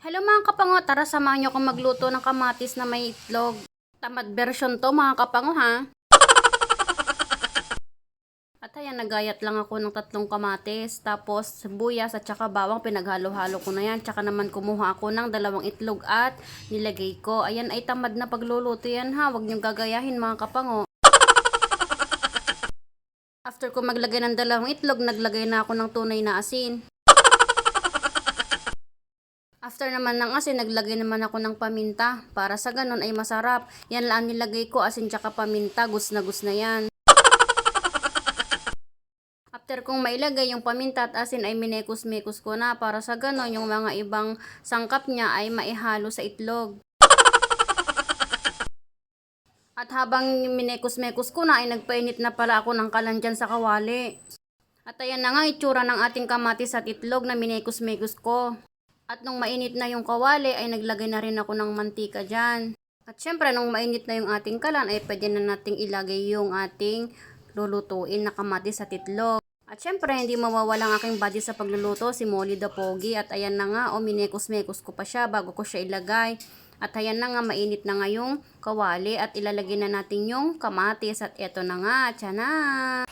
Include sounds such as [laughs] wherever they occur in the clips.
Hello mga kapango, tara samahan niyo akong magluto ng kamatis na may itlog. Tamad version to mga kapango ha. At ayan, nagayat lang ako ng tatlong kamatis. Tapos, sibuyas at saka bawang, pinaghalo-halo ko na yan. Tsaka naman kumuha ako ng dalawang itlog at nilagay ko. Ayan ay tamad na pagluluto yan ha. Huwag niyong gagayahin mga kapango. After ko maglagay ng dalawang itlog, naglagay na ako ng tunay na asin. After naman ng asin, naglagay naman ako ng paminta. Para sa ganun ay masarap. Yan lang ang nilagay ko, asin tsaka paminta. Gus na gus na yan. After kong mailagay yung paminta at asin ay minekos-mekos ko na para sa ganon yung mga ibang sangkap niya ay maihalo sa itlog. At habang minekos-mekos ko na ay nagpainit na pala ako ng kalan dyan sa kawali. At ayan na nga itsura ng ating kamatis at itlog na minekos-mekos ko. At nung mainit na yung kawali ay naglagay na rin ako ng mantika dyan. At syempre nung mainit na yung ating kalan ay pwede na nating ilagay yung ating lulutuin na kamatis at itlog. At syempre, hindi mawawala ang aking budget sa pagluluto, si Molly the Pogi. At ayan na nga, o minekos-mekos ko pa siya bago ko siya ilagay. At ayan na nga, mainit na nga yung kawali at ilalagay na natin yung kamatis. At eto na nga, tiyan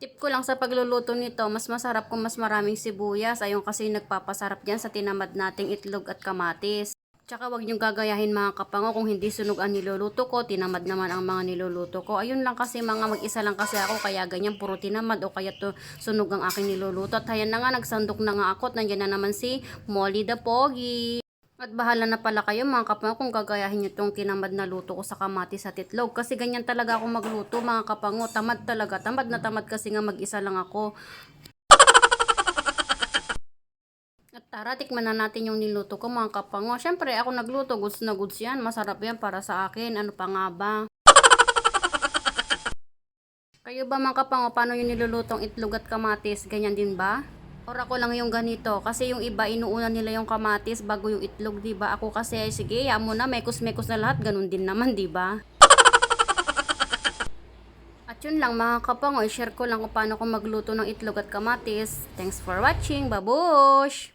Tip ko lang sa pagluluto nito, mas masarap kung mas maraming sibuyas. Ayun kasi nagpapasarap dyan sa tinamad nating itlog at kamatis. Tsaka wag niyong gagayahin mga kapango kung hindi sunog ang niluluto ko, tinamad naman ang mga niluluto ko. Ayun lang kasi mga mag-isa lang kasi ako kaya ganyan puro tinamad o kaya to sunog ang aking niluluto. At ayan na nga, nagsandok na nga ako at nandiyan na naman si Molly the Pogi. At bahala na pala kayo mga kapango kung gagayahin nyo itong tinamad na luto ko sa kamatis at itlog. Kasi ganyan talaga ako magluto mga kapango. Tamad talaga. Tamad na tamad kasi nga mag-isa lang ako. At tara, tikman na natin yung niluto ko mga kapango. Siyempre, ako nagluto. Goods na goods yan. Masarap yan para sa akin. Ano pa nga ba? Kayo ba mga kapango, paano yung nilulutong itlog at kamatis? Ganyan din ba? Or ako lang yung ganito. Kasi yung iba, inuuna nila yung kamatis bago yung itlog, di ba? Ako kasi, sige, ya mo na, mekos-mekos na lahat. Ganun din naman, di ba? [laughs] At yun lang mga kapango, share ko lang kung paano ko magluto ng itlog at kamatis. Thanks for watching. Babush!